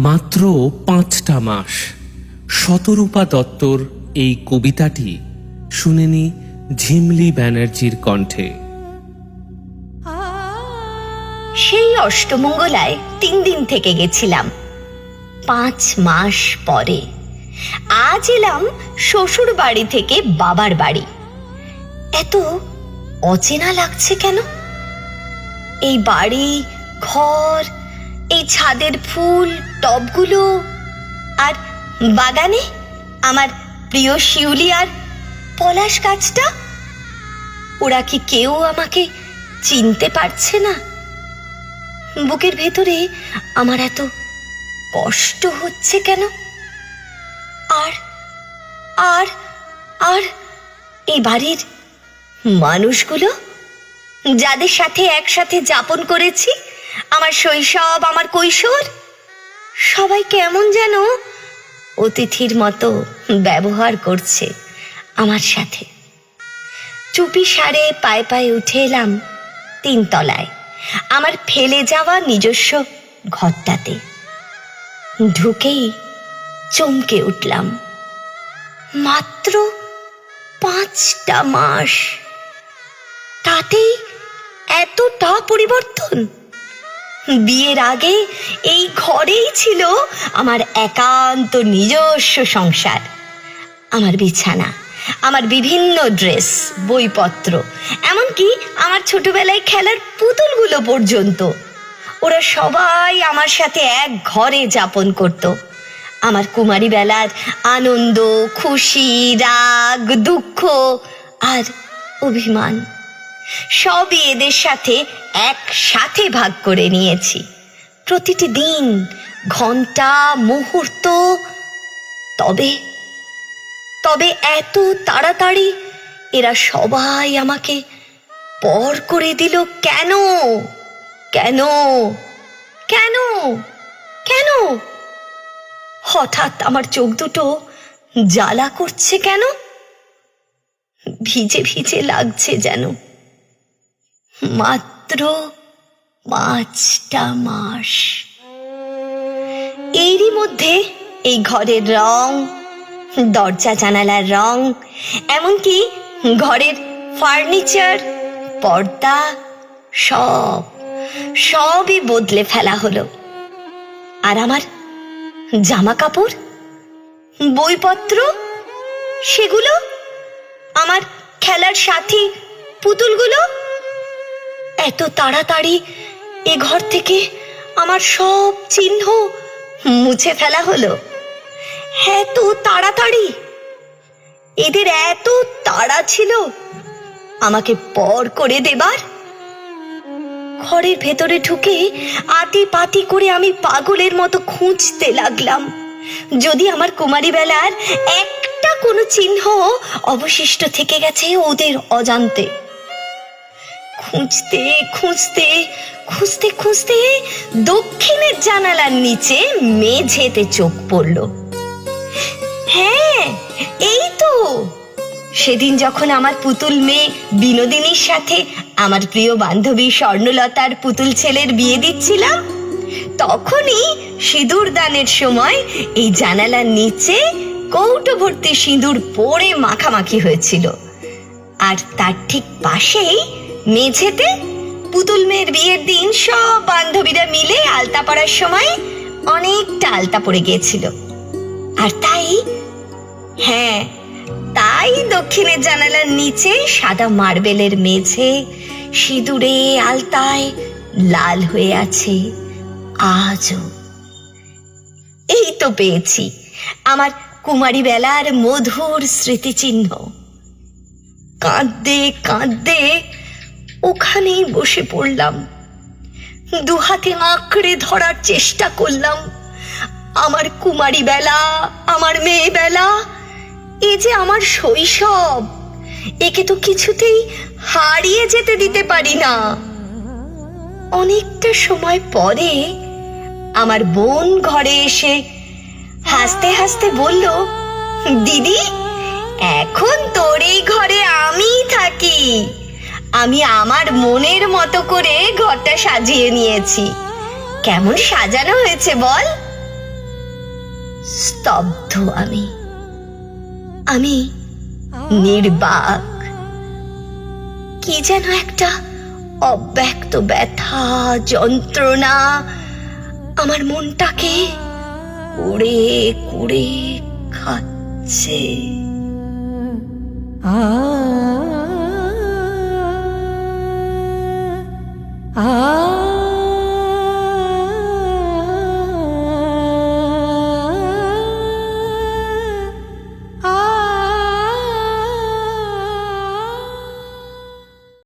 মাত্র পাঁচটা মাস। শতরূপা দত্তর এই কবিতাটি শুনেনি ঝিমলি ব্যানার্জির কণ্ঠে। সেই অষ্টমঙ্গলায় তিন দিন থেকে গেছিলাম। পাঁচ মাস পরে। আজ এলাম শ্বশুর বাড়ি থেকে বাবার বাড়ি। এত অচেনা লাগছে কেন? এই বাড়ি, ঘর এই ছাদের ফুল, টবগুলো আর বাগানে আমার প্রিয় শিউলি আর পলাশ গাছটা? ওরা কি কেউ আমাকে চিনতে পারছে না? বুকের ভেতরে আমার এত কষ্ট হচ্ছে কেন? আর আর আর এই বাড়ির মানুষগুলো যাদের সাথে একসাথে যাপন করেছি আমার শৈশব, আমার কৈশোর, সবাই কেমন যেন অতিথির মতো ব্যবহার করছে আমার সাথে। চুপি সারে পায়ে পায়ে উঠে এলাম তিনতলায়, আমার ফেলে যাওয়া নিজস্ব ঘরটাতে। ঢুকেই চমকে উঠলাম। মাত্র পাঁচটা মাস, তাতেই এতটা পরিবর্তন। বিয়ের আগে এই ঘরেই ছিল আমার একান্ত নিজস্ব সংসার। আমার বিছানা, আমার বিভিন্ন ড্রেস, বইপত্র, এমনকি আমার ছোটবেলায় খেলার পুতুলগুলো পর্যন্ত। ওরা সবাই আমার সাথে এক ঘরে যাপন করত। আমার কুমারী বেলার আনন্দ, খুশি, রাগ, দুঃখ আর অভিমান। সবই এদের সাথে একসাথে ভাগ করে নিয়েছি। প্রতিটি দিন, ঘণ্টা, মুহূর্ত, তবে তবে এত তাড়াতাড়ি এরা সবাই আমাকে পর করে দিল, কেন? কেন? কেন? কেন? হঠাৎ আমার চোখ দুটো জ্বালা করছে কেন? ভিজে ভিজে লাগছে যেন। মাত্র পাঁচটা মাস। এরই মধ্যে এই ঘরের রং, দরজা জানালার রং, এমনকি ঘরের ফার্নিচার, পর্দা সব, সবই বদলে ফেলা হলো। আর আমার জামা কাপড় বইপত্র, সেগুলো, আমার খেলার সাথী পুতুলগুলো এত তাড়াতাড়ি এ ঘর থেকে আমার সব চিহ্ন মুছে ফেলা হলো। এত তাড়াতাড়ি? এদের এত তাড়া ছিল? আমাকে পর করে দেবার? ঘরের ভেতরে ঢুকে আতি পাতি করে আমি পাগলের মতো খুঁজতে লাগলাম। যদি আমার কুমারী বেলার একটা কোনো চিহ্ন অবশিষ্ট থেকে গেছে ওদের অজান্তে। খুঁজতে খুঁজতে খুঁজতে খুঁজতে দক্ষিণের জানালার নিচে মেঝেতে চোখ পড়ল। হ্যাঁ এই তো। সেদিন যখন আমার পুতুল মেয়ে বিনোদিনীর সাথে আমার প্রিয় বান্ধবী স্বর্ণলতার পুতুল ছেলের বিয়ে দিচ্ছিলাম, তখনই সিঁদুর দানের সময় এই জানালার নিচে কৌটো ভর্তি সিঁদুর পরে মাখামাখি হয়েছিল। আর তার ঠিক পাশেই মেঝেতে পুতুল মেয়ের বিয়ের দিন সব বান্ধবীরা মিলে আলতা পড়ার সময় অনেকটা আলতা পড়ে গিয়েছিল। আর তাই হ্যাঁ তাই দক্ষিণের জানালার নিচে সাদা মার্বেলের মেঝে সিঁদুরে আলতায় লাল হয়ে আছে আজও। এই তো পেয়েছি, আমার কুমারী বেলার মধুর স্মৃতিচিহ্ন। কাঁদতে কাঁদতে ওখানেই বসে পড়লাম। দু হাতে আঁকড়ে ধরার চেষ্টা করলাম। আমার কুমারী বেলা, আমার মেয়ে বেলা, এ যে আমার শৈশব, একে তো কিছুতেই হারিয়ে যেতে দিতে পারি না। অনেকটা সময় পরে আমার বোন ঘরে এসে হাসতে হাসতে বলল, দিদি, এখন তোর এই ঘরে আমি থাকি। আমি আমার মনের মতো করে ঘরটা সাজিয়ে নিয়েছি। কেমন সাজানো হয়েছে বল? স্তব্ধ আমি। আমি নির্বাক। কি যেন একটা অব্যক্ত ব্যথা, যন্ত্রণা আমার মনটাকে কুড়ে কুড়ে খাচ্ছে। আ Ah.